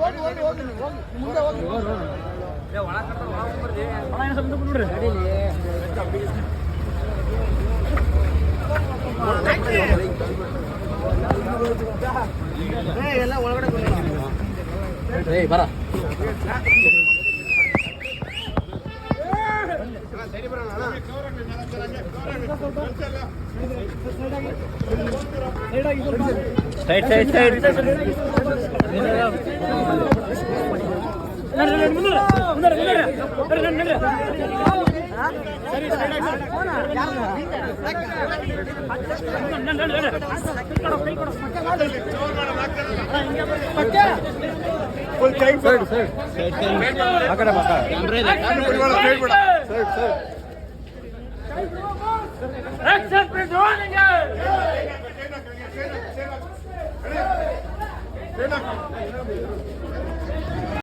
ಹೋಗಿ ಹೋಗಿ ಸೈಡ್ ನೀವು, ಒಳಗಡೆ ಬರ ಸೈಡ್. Side side. ಆ ಕಡೆ ಬಾ ಸೈಡ್ ಸೈಡ್. joining ਦੇ ਨਾ